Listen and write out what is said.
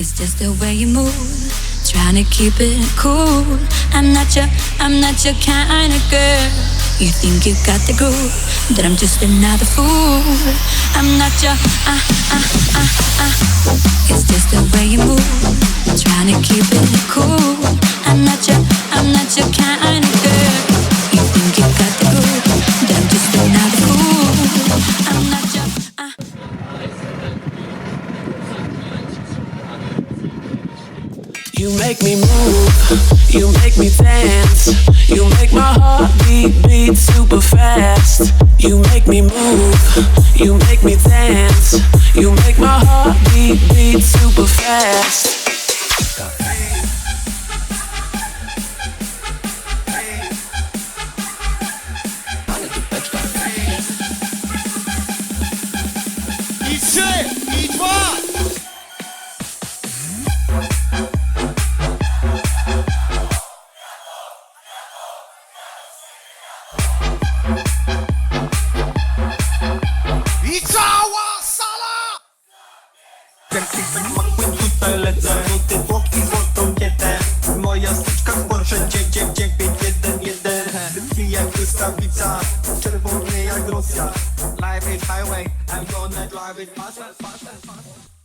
It's just the way you move, trying to keep it cool. I'm not your, I'm not your kind of girl. You think you got the groove, but I'm just another fool. I'm not your, ah, You make me move, you make me dance, you make my heart beat beat super fast. You make me move, you make me dance, you make my heart beat beat super fast. I cała sala! McQueen tutaj lecę. Złoty tłok i złotą dietę Moja styczka w Porsche 991 Wytki jak błyskawica Czerwony jak Rosja. Life is highway I'm gonna drive it fast, fast, fast, fast